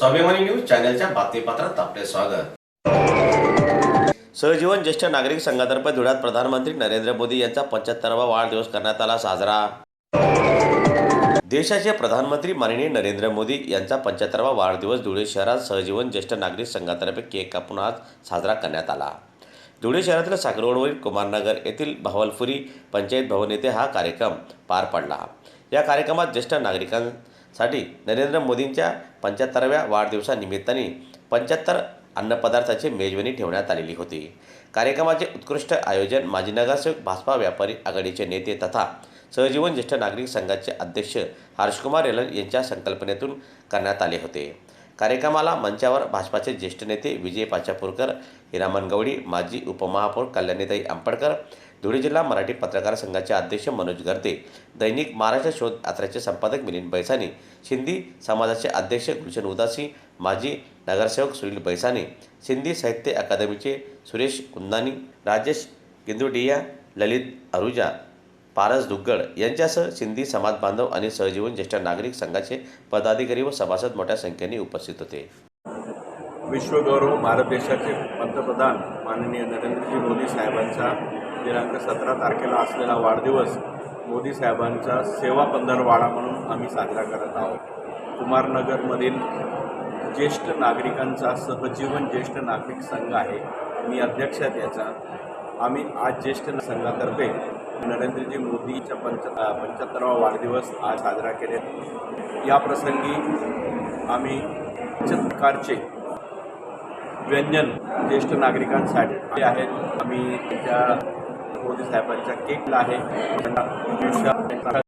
स्वाभिमानी न्यूज चॅनलच्या बातमीपत्रात आपले स्वागत. सहजीवन ज्येष्ठ नागरिक संघातर्फे धुळ्यात प्रधानमंत्री नरेंद्र मोदी यांचा पंच्याहत्तरावा वाढदिवस करण्यात आला साजरा. देशाचे प्रधानमंत्री माननीय नरेंद्र मोदी यांचा पंच्याहत्तरावा वाढदिवस धुळे शहरात सहजीवन ज्येष्ठ नागरिक संघातर्फे केक कापून आज साजरा करण्यात आला. धुळे शहरातील साखरवडवरील कुमारनगर येथील भावलपुरी पंचायत भवन येथे हा कार्यक्रम पार पडला. या कार्यक्रमात ज्येष्ठ नागरिकां साठी नरेंद्र मोदींच्या पंच्याहत्तराव्या वाढदिवसानिमित्ताने पंच्याहत्तर अन्नपदार्थाची मेजवानी ठेवण्यात आलेली होती. कार्यक्रमाचे उत्कृष्ट आयोजन माजी नगरसेवक भाजपा व्यापारी आघाडीचे नेते तथा सहजीवन ज्येष्ठ नागरिक संघाचे अध्यक्ष हर्षकुमार रेलन यांच्या संकल्पनेतून करण्यात आले होते. कार्यक्रमाला मंचावर भाजपाचे ज्येष्ठ नेते विजय पाचापूरकर हिरामन गवडी माजी उपमहापौर कल्याणीताई आंबडकर धुळे जिल्हा मराठी पत्रकार संघाचे अध्यक्ष मनोज गर्दे दैनिक महाराष्ट्र शोध यात्राचे संपादक मिलिंद बैसानी सिंधी समाजाचे अध्यक्ष गुलशन उदासी माजी नगरसेवक सुनील बैसानी सिंधी साहित्य अकादमीचे सुरेश कुंदानी राजेश किंदुडिया ललित अरुजा पारस दुग्गड यांच्यासह सिंधी समाज बांधव आणि सहजीवन ज्येष्ठ नागरिक संघाचे पदाधिकारी व सभासद मोठ्या संख्येने उपस्थित होते. विश्वगौरव भारत देशाचे पंतप्रधान माननीय नरेंद्रजी मोदी साहेबांचा दिनांक सतरा तारखेला असलेला वाढदिवस मोदी साहेबांचा सेवा पंधरवाडा म्हणून आम्ही साजरा करत आहोत. कुमारनगरमधील ज्येष्ठ नागरिकांचा सहजीवन ज्येष्ठ नागरिक संघ आहे. मी अध्यक्ष आहे त्याचा. आम्ही आज ज्येष्ठ संघातर्फे नरेंद्रजी मोदीच्या पंच पंच्याहत्तरावा वाढदिवस आज साजरा केले या प्रसंगी आम्ही प्रकारचे व्यंजन ज्येष्ठ नागरिकांसाठी आहेत आम्ही त्या मोदी साहेबांच्या केकला आहे. त्यांना